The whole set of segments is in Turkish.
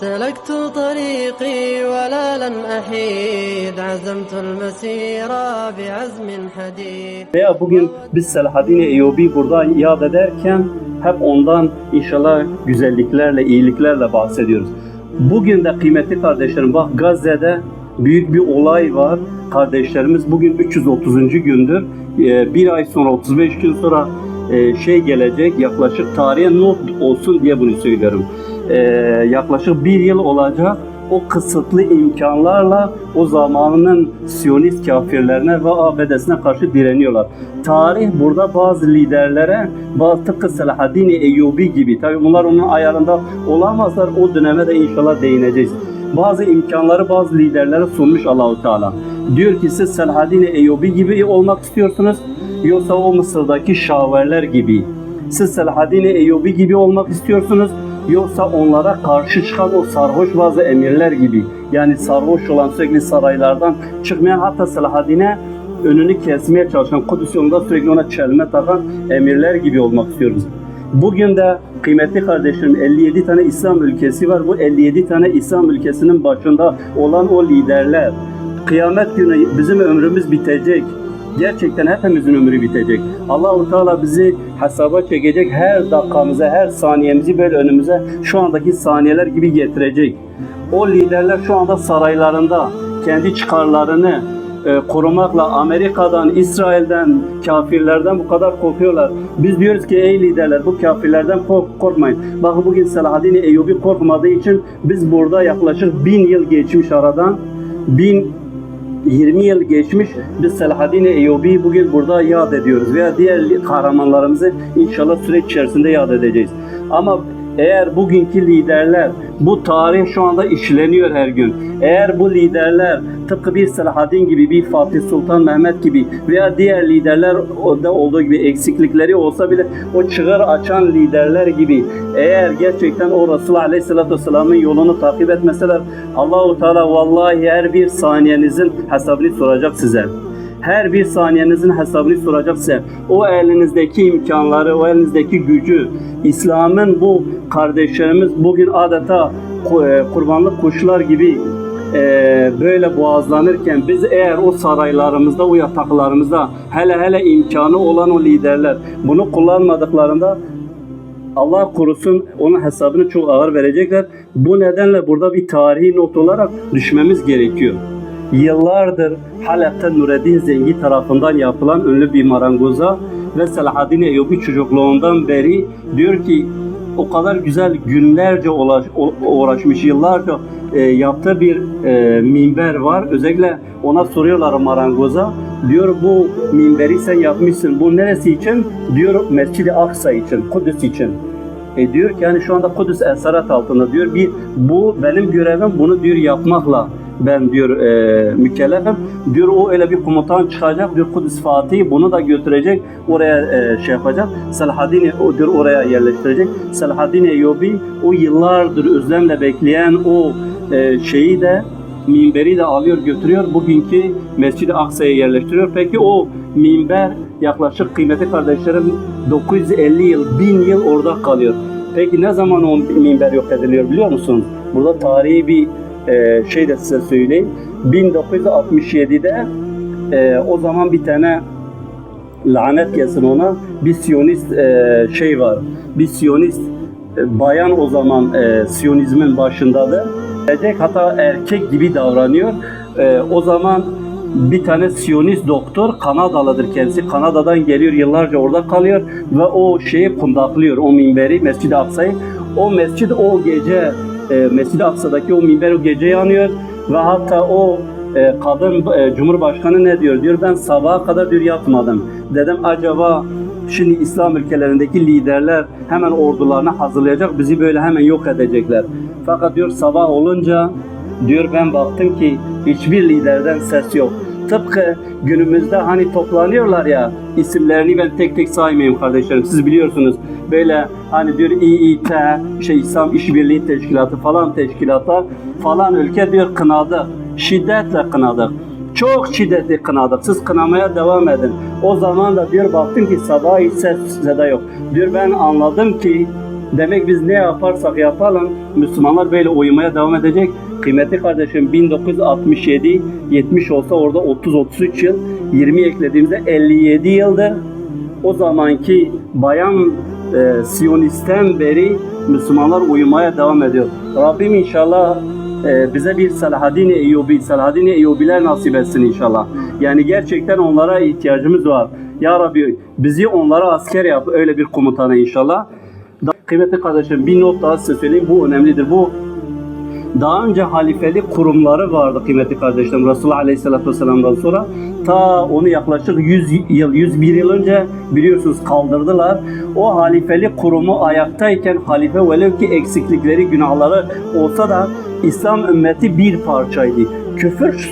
سلكت طريقي ولا لن أحيد عزمت المسير بعزم حديد Veya bugün biz Selahaddin Eyyubi burada yad ederken hep ondan inşallah güzelliklerle, iyiliklerle bahsediyoruz. Bugün de kıymetli kardeşlerim bak Gazze'de büyük bir olay var. Kardeşlerimiz bugün 330. gündür. Ee, Bir ay sonra 35 gün sonra e, şey gelecek yaklaşık tarihe not olsun diye bunu söylüyorum. Ee, Yaklaşık bir yıl olacak o kısıtlı imkanlarla o zamanının Siyonist kafirlerine ve ABD'sine karşı direniyorlar. Tarih burada bazı liderlere, bazı tıpkı Selahaddin Eyyubi gibi, tabi bunlar onun ayarında olamazlar, o döneme de inşallah değineceğiz. Bazı imkanları bazı liderlere sunmuş Allahu Teala. Diyor ki siz Selahaddin Eyyubi gibi olmak istiyorsunuz, yoksa o Mısır'daki şaverler gibi. Siz Selahaddin Eyyubi gibi olmak istiyorsunuz, Yoksa onlara karşı çıkan o sarhoş bazı emirler gibi yani sarhoş olan sürekli saraylardan çıkmayan hatta Selahaddin'e önünü kesmeye çalışan Kudüs yolunda sürekli ona çelme takan emirler gibi olmak istiyoruz. Bugün de kıymetli kardeşlerim 57 tane İslam ülkesi var. Bu 57 tane İslam ülkesinin başında olan o liderler kıyamet günü bizim ömrümüz bitecek. Gerçekten hepimizin ömrü bitecek. Allahu Teala bizi hesaba çekecek. Her dakikamıza, her saniyemizi böyle önümüze şu andaki saniyeler gibi getirecek. O liderler şu anda saraylarında kendi çıkarlarını e, korumakla Amerika'dan, İsrail'den, kafirlerden bu kadar korkuyorlar. Biz diyoruz ki ey liderler bu kafirlerden kork- korkmayın. Bakın bugün Selahaddin Eyyubi korkmadığı için biz burada yaklaşık bin yıl geçmiş aradan. Bin 20 yıl geçmiş biz Selahaddin Eyyubi bugün burada yad ediyoruz veya diğer kahramanlarımızı inşallah süreç içerisinde yad edeceğiz. Ama eğer bugünkü liderler bu tarih şu anda işleniyor her gün. Eğer bu liderler tıpkı bir Selahaddin gibi bir Fatih Sultan Mehmet gibi veya diğer liderler da olduğu gibi eksiklikleri olsa bile o çığır açan liderler gibi eğer gerçekten o Resulullah Aleyhisselatü Vesselam'ın yolunu takip etmeseler Allahu Teala vallahi her bir saniyenizin hesabını soracak size her bir saniyenizin hesabını soracak size. O elinizdeki imkanları, o elinizdeki gücü, İslam'ın bu kardeşlerimiz bugün adeta e, kurbanlık kuşlar gibi e, böyle boğazlanırken biz eğer o saraylarımızda, o yataklarımızda hele hele imkanı olan o liderler bunu kullanmadıklarında Allah korusun onun hesabını çok ağır verecekler. Bu nedenle burada bir tarihi not olarak düşmemiz gerekiyor. Yıllardır Halep'te Nureddin Zengi tarafından yapılan ünlü bir marangoza ve Selahaddin Eyyubi çocukluğundan beri diyor ki o kadar güzel günlerce uğraşmış yıllarca e, yaptığı bir e, minber var. Özellikle ona soruyorlar marangoza. Diyor bu minberi sen yapmışsın. Bu neresi için? Diyor Mescid-i Aksa için, Kudüs için. E diyor ki yani şu anda Kudüs esaret altında diyor. Bir bu benim görevim bunu diyor yapmakla ben diyor e, mükellefim. Diyor o öyle bir komutan çıkacak diyor Kudüs Fatih bunu da götürecek oraya e, şey yapacak. Selahaddin diyor oraya yerleştirecek. Selahaddin Eyyubi o yıllardır özlemle bekleyen o e, şeyi de minberi de alıyor götürüyor. Bugünkü Mescid-i Aksa'ya yerleştiriyor. Peki o minber yaklaşık kıymetli kardeşlerim 950 yıl, 1000 yıl orada kalıyor. Peki ne zaman o minber yok ediliyor biliyor musunuz? Burada tarihi bir e, şey de size söyleyeyim. 1967'de e, o zaman bir tane lanet gelsin ona bir Siyonist e, şey var. Bir Siyonist e, bayan o zaman e, Siyonizmin başındadır. Erkek hatta erkek gibi davranıyor. E, o zaman bir tane Siyonist doktor Kanadalıdır kendisi. Kanada'dan geliyor yıllarca orada kalıyor ve o şeyi kundaklıyor o minberi Mescid-i Aksa'yı. O mescid o gece e, Mescid-i Aksa'daki o minber o gece yanıyor ve hatta o e, kadın e, Cumhurbaşkanı ne diyor? Diyor ben sabaha kadar diyor yatmadım. Dedim acaba şimdi İslam ülkelerindeki liderler hemen ordularını hazırlayacak bizi böyle hemen yok edecekler. Fakat diyor sabah olunca diyor ben baktım ki hiçbir liderden ses yok. Tıpkı günümüzde hani toplanıyorlar ya isimlerini ben tek tek saymayayım kardeşlerim siz biliyorsunuz. Böyle hani diyor İİT, şey İslam İşbirliği Teşkilatı falan teşkilatlar falan ülke diyor kınadı. Şiddetle kınadık. Çok şiddetli kınadık. Siz kınamaya devam edin. O zaman da diyor baktım ki sabah hiç ses seda yok. Diyor ben anladım ki Demek biz ne yaparsak yapalım Müslümanlar böyle uyumaya devam edecek. Kıymetli kardeşim 1967 70 olsa orada 30-33 yıl 20 eklediğimizde 57 yıldır o zamanki bayan e, Siyonisten beri Müslümanlar uyumaya devam ediyor. Rabbim inşallah e, bize bir Selahaddin Eyyubi, Selahaddin Eyyubiler nasip etsin inşallah. Yani gerçekten onlara ihtiyacımız var. Ya Rabbi bizi onlara asker yap, öyle bir komutana inşallah. Kıymetli kardeşim bir not daha size söyleyeyim, bu önemlidir. Bu daha önce halifelik kurumları vardı kıymetli kardeşlerim. Resulullah Aleyhisselatü Vesselam'dan sonra ta onu yaklaşık 100 yıl, 101 yıl önce biliyorsunuz kaldırdılar. O halifelik kurumu ayaktayken halife velev ki eksiklikleri, günahları olsa da İslam ümmeti bir parçaydı. Küfür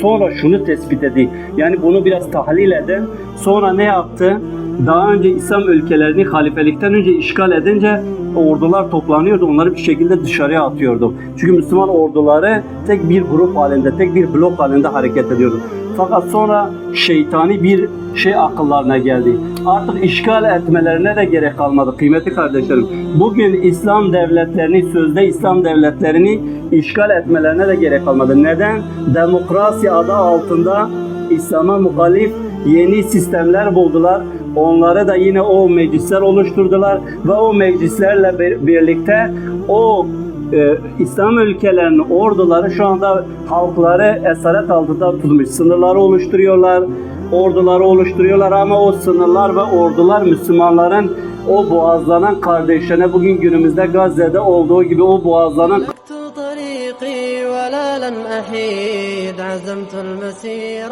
sonra şunu tespit etti. Yani bunu biraz tahlil edin. Sonra ne yaptı? Daha önce İslam ülkelerini halifelikten önce işgal edince ordular toplanıyordu. Onları bir şekilde dışarıya atıyordu. Çünkü Müslüman orduları tek bir grup halinde, tek bir blok halinde hareket ediyordu. Fakat sonra şeytani bir şey akıllarına geldi. Artık işgal etmelerine de gerek kalmadı kıymetli kardeşlerim. Bugün İslam devletlerini, sözde İslam devletlerini işgal etmelerine de gerek kalmadı. Neden? Demokrasi adı altında İslam'a muhalif yeni sistemler buldular. Onları da yine o meclisler oluşturdular ve o meclislerle bir- birlikte o e, İslam ülkelerinin orduları şu anda halkları esaret altında tutmuş. Sınırları oluşturuyorlar, orduları oluşturuyorlar ama o sınırlar ve ordular Müslümanların o boğazlanan kardeşlerine bugün günümüzde Gazze'de olduğu gibi o boğazlanan سلكت طريقي ولا لن أحيد عزمت المسير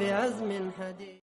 بعزم حديد